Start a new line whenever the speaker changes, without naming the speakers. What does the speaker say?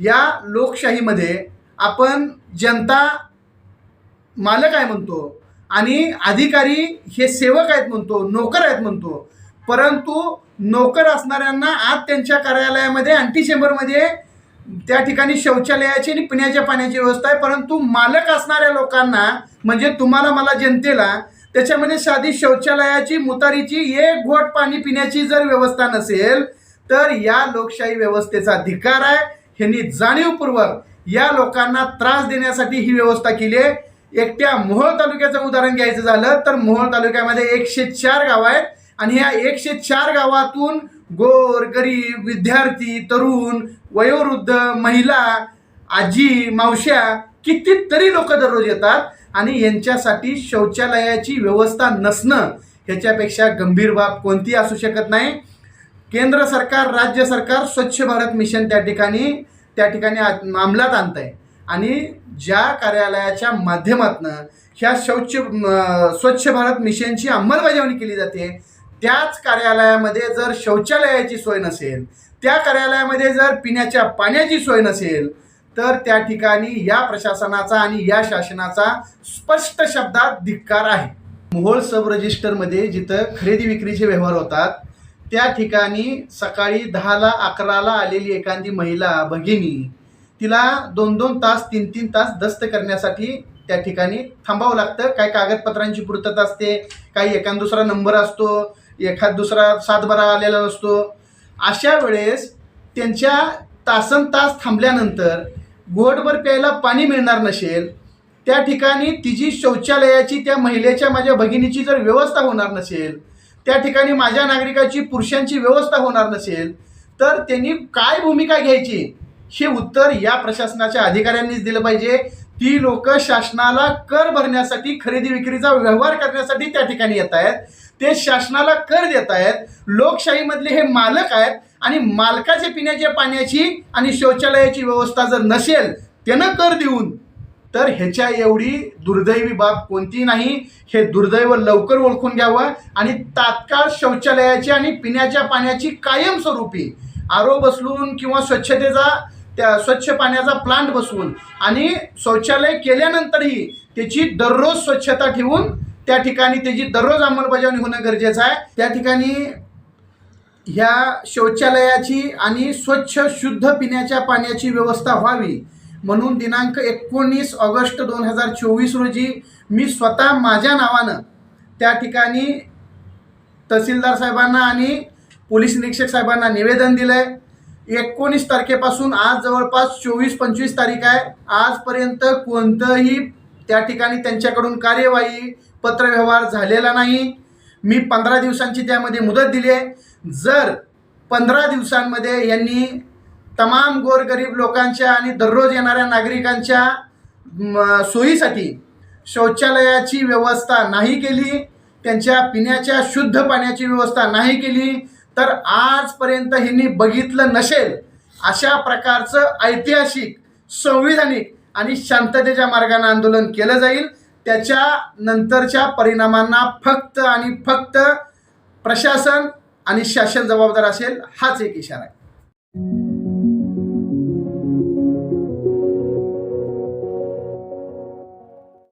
या लोकशाहीमध्ये आपण जनता मालक आहे म्हणतो आणि अधिकारी हे सेवक आहेत म्हणतो नोकर आहेत म्हणतो. परंतु नोकर असणाऱ्यांना आज त्यांच्या कार्यालयामध्ये अँटी चेंबरमध्ये त्या ठिकाणी शौचालयाची आणि पिण्याच्या पाण्याची व्यवस्था आहे. परंतु मालक असणाऱ्या लोकांना म्हणजे तुम्हाला मला जनतेला त्याच्यामध्ये साधी शौचालयाची मुतारीची एक घोट पाणी पिण्याची जर व्यवस्था नसेल तर या लोकशाही व्यवस्थेचा अधिकार आहे. ह्यांनी जाणीवपूर्वक या लोकांना त्रास देण्यासाठी ही व्यवस्था केली आहे. एकट्या मोहोळ तालुक्याचं उदाहरण घ्यायचं झालं तर मोहोळ तालुक्यामध्ये एकशे चार गावं आहेत आणि ह्या एकशे चार गावातून गोर गरीब विद्यार्थी तरुण वयोवृद्ध महिला आजी मावश्या कितीतरी लोक दररोज येतात आणि यांच्यासाठी शौचालयाची व्यवस्था नसणं ह्याच्यापेक्षा गंभीर बाब कोणती असू शकत नाही. केंद्र सरकार राज्य सरकार स्वच्छ भारत मिशन त्या ठिकाणी त्या ठिकाणी अंमलात आणत आहे आणि ज्या कार्यालयाच्या माध्यमातून ह्या शौच स्वच्छ भारत मिशनची अंमलबजावणी केली जाते त्याच कार्यालयामध्ये जर शौचालयाची सोय नसेल त्या कार्यालयामध्ये जर पिण्याच्या पाण्याची सोय नसेल तर त्या ठिकाणी या प्रशासनाचा आणि या शासनाचा स्पष्ट शब्दात धिक्कार आहे. मोहोळ सब रजिस्टरमध्ये जिथं खरेदी विक्रीचे व्यवहार होतात त्या ठिकाणी सकाळी दहाला अकराला आलेली एखादी महिला भगिनी तिला दोन दोन तास तीन तीन तास दस्त करण्यासाठी त्या ठिकाणी थांबावं लागतं. काही कागदपत्रांची पूर्तता असते काही एखाद दुसरा नंबर असतो एखाद दुसरा सातबारा आलेला असतो अशा वेळेस त्यांच्या तासन तास थांबल्यानंतर घोटभर प्यायला पाणी मिळणार नसेल त्या ठिकाणी तिची शौचालयाची त्या महिलेच्या माझ्या भगिनीची जर व्यवस्था होणार नसेल त्या ठिकाणी माझ्या नागरिकाची पुरुषांची व्यवस्था होणार नसेल तर त्यांनी काय भूमिका घ्यायची? हे उत्तर या प्रशासनाच्या अधिकाऱ्यांनीच दिलं पाहिजे. ती लोक शासनाला कर भरण्यासाठी खरेदी विक्रीचा व्यवहार करण्यासाठी त्या ठिकाणी येत आहेत. ते शासनाला कर देत आहेत. लोकशाहीमधले हे मालक आहेत आणि मालकाचे पिण्याच्या पाण्याची आणि शौचालयाची व्यवस्था जर नसेल त्यानं कर देऊन तर ह्याच्या एवढी दुर्दैवी बाब कोणती नाही. हे दुर्दैव लवकर ओळखून घ्यावं आणि तात्काळ शौचालयाची आणि पिण्याच्या पाण्याची कायमस्वरूपी आरो बसलून किंवा स्वच्छतेचा त्या स्वच्छ पाण्याचा प्लांट बसवून आणि शौचालय केल्यानंतरही त्याची दररोज स्वच्छता ठेवून त्या ठिकाणी त्याची दररोज अंमलबजावणी होणं गरजेचं आहे. त्या ठिकाणी ह्या शौचालयाची आणि स्वच्छ शुद्ध पिण्याच्या पाण्याची व्यवस्था व्हावी. म्हणून दिनांक एकोणीस ऑगस्ट दोन हजार चोवीस रोजी मी स्वतः माझ्या नावानं त्या ठिकाणी तहसीलदार साहेबांना आणि पोलीस निरीक्षक साहेबांना निवेदन दिलं आहे एकोणीस तारखेपासून आज जवळपास चोवीस पंचवीस तारीख आहे. आजपर्यंत कोणतंही त्या ठिकाणी त्यांच्याकडून कार्यवाही पत्रव्यवहार झालेला नाही. मी पंधरा दिवसांची त्यामध्ये मुदत दिली आहे जर पंधरा दिवसांमध्ये यांनी तमाम गोरगरीब लोकांच्या आणि दररोज येणाऱ्या नागरिकांच्या सोयीसाठी शौचालयाची व्यवस्था नाही केली त्यांच्या पिण्याच्या शुद्ध पाण्याची व्यवस्था नाही केली तर आजपर्यंत ह्यांनी बघितलं नसेल अशा प्रकारचं ऐतिहासिक संविधानिक आणि शांततेच्या मार्गाने आंदोलन केलं जाईल. त्याच्या नंतरच्या परिणामांना फक्त आणि फक्त प्रशासन आणि शासन जबाबदार असेल हाच एक इशारा आहे.